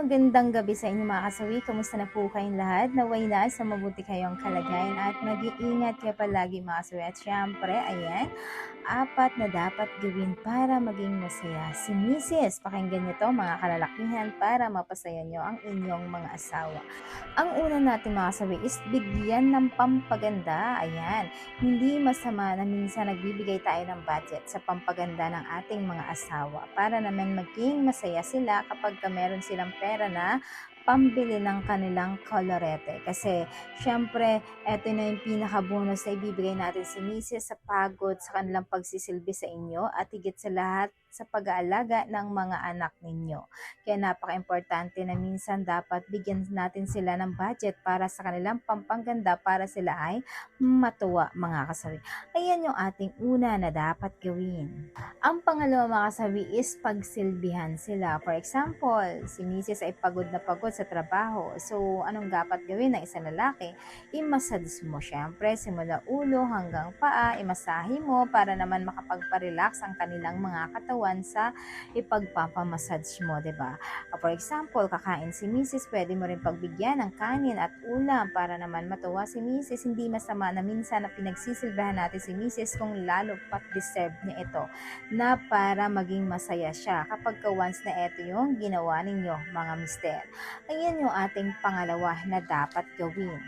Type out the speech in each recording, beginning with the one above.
magandang gabi sa inyo mga kasawi. Kamusta na po kayong lahat? Naway na sa mabuti kayong kalagayan at mag-iingat kayo palagi mga kasawi. At syempre, ayan, apat na dapat gawin para maging masaya. Si Mrs. Pakinggan niyo to mga kalalakihan para mapasaya niyo ang inyong mga asawa. Ang una natin mga kasawi is bigyan ng pampaganda. Ayan, hindi masama na minsan nagbibigay tayo ng budget sa pampaganda ng ating mga asawa para naman maging masaya sila kapag ka meron silang pera na pambili ng kanilang kolorete. Kasi, syempre, eto na yung pinaka-bonus na ibibigay natin si Mrs. sa pagod sa kanilang pagsisilbi sa inyo at higit sa lahat sa pag-aalaga ng mga anak ninyo. Kaya napaka-importante na minsan dapat bigyan natin sila ng budget para sa kanilang pampangganda para sila ay matuwa mga kasawi. Ayan yung ating una na dapat gawin. Ang pangalawa mga kasawi is pagsilbihan sila. For example, si Mrs. ay pagod na pagod sa trabaho. So, anong dapat gawin ng isang lalaki? Imasades mo syempre simula ulo hanggang paa, imasahe mo para naman makapagparelax ang kanilang mga katawan sa ipagpapamassage mo, ba? Uh, For example, kakain si Mrs. Pwede mo rin pagbigyan ng kanin at ulam para naman matuwa si Mrs. Hindi masama na minsan na pinagsisilbihan natin si Mrs. kung lalo pat deserve niya ito na para maging masaya siya kapag ka once na ito yung ginawa ninyo mga mister. Ayan yung ating pangalawa na dapat gawin.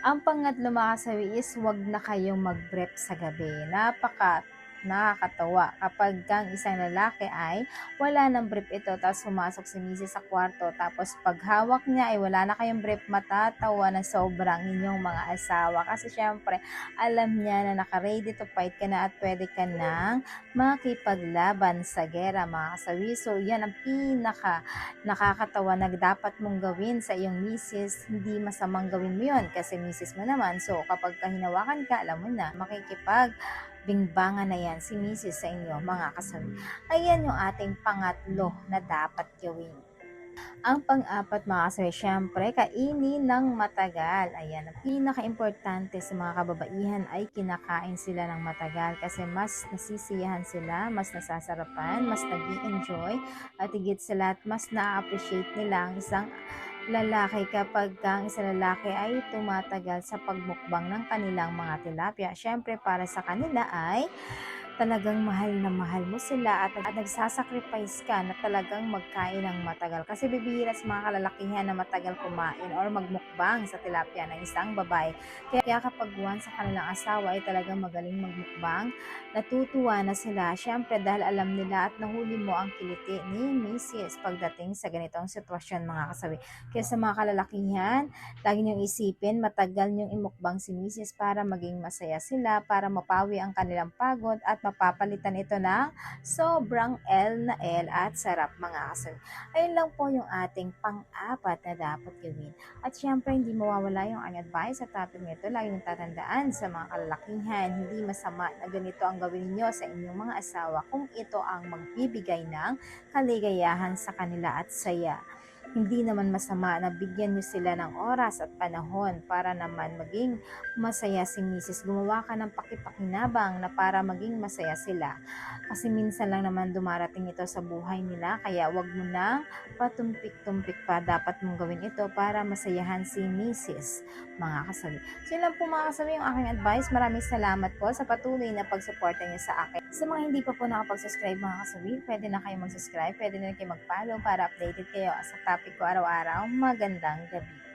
Ang pangatlo mga kasawi is wag na kayong mag-prep sa gabi. Napaka nakakatawa. Kapag kang isang lalaki ay wala ng brief ito tapos sumasok si Mrs. sa kwarto tapos paghawak niya ay wala na kayong brief matatawa na sobrang inyong mga asawa. Kasi syempre alam niya na naka-ready to fight ka na at pwede ka nang makipaglaban sa gera mga kasawi. So yan ang pinaka nakakatawa na dapat mong gawin sa iyong misis. Hindi masamang gawin mo yun kasi misis mo naman. So kapag kahinawakan ka alam mo na makikipag bingbangan na yan si misis sa inyo mga kasawi. Ayan yung ating pangatlo na dapat gawin. Ang pang-apat mga kasawi, syempre, kainin ng matagal. Ayan, ang pinaka-importante sa mga kababaihan ay kinakain sila ng matagal kasi mas nasisiyahan sila, mas nasasarapan, mas nag enjoy at higit sa lahat, mas na-appreciate nila ang isang lalaki kapag ang isang lalaki ay tumatagal sa pagmukbang ng kanilang mga tilapia. Syempre, para sa kanila ay talagang mahal na mahal mo sila at, at nagsasacrifice ka na talagang magkain ng matagal. Kasi bibihira sa mga kalalakihan na matagal kumain or magmukbang sa tilapia ng isang babae. Kaya, kaya kapag once sa kanilang asawa ay talagang magaling magmukbang, natutuwa na sila. Syempre dahil alam nila at nahuli mo ang kiliti ni Mrs. pagdating sa ganitong sitwasyon mga kasawi. Kaya sa mga kalalakihan, lagi niyong isipin, matagal niyong imukbang si Mrs. para maging masaya sila, para mapawi ang kanilang pagod at mapapalitan ito ng sobrang L na L at sarap mga kasawi. Ayun lang po yung ating pang-apat na dapat gawin. At syempre, hindi mawawala yung ang advice sa topic nito. Lagi nyung tatandaan sa mga kalalakihan, hindi masama na ganito ang gawin niyo sa inyong mga asawa kung ito ang magbibigay ng kaligayahan sa kanila at saya hindi naman masama na bigyan nyo sila ng oras at panahon para naman maging masaya si Mrs. Gumawa ka ng pakipakinabang na para maging masaya sila. Kasi minsan lang naman dumarating ito sa buhay nila, kaya wag mo na patumpik-tumpik pa. Dapat mong gawin ito para masayahan si Mrs. Mga kasabi. So yun lang po mga kasabi yung aking advice. Maraming salamat po sa patuloy na pagsuporta niyo sa akin. Sa mga hindi pa po nakapag-subscribe mga kasabi, pwede na kayo mag-subscribe, pwede na kayo mag-follow para updated kayo sa topic ko araw-araw. Magandang gabi.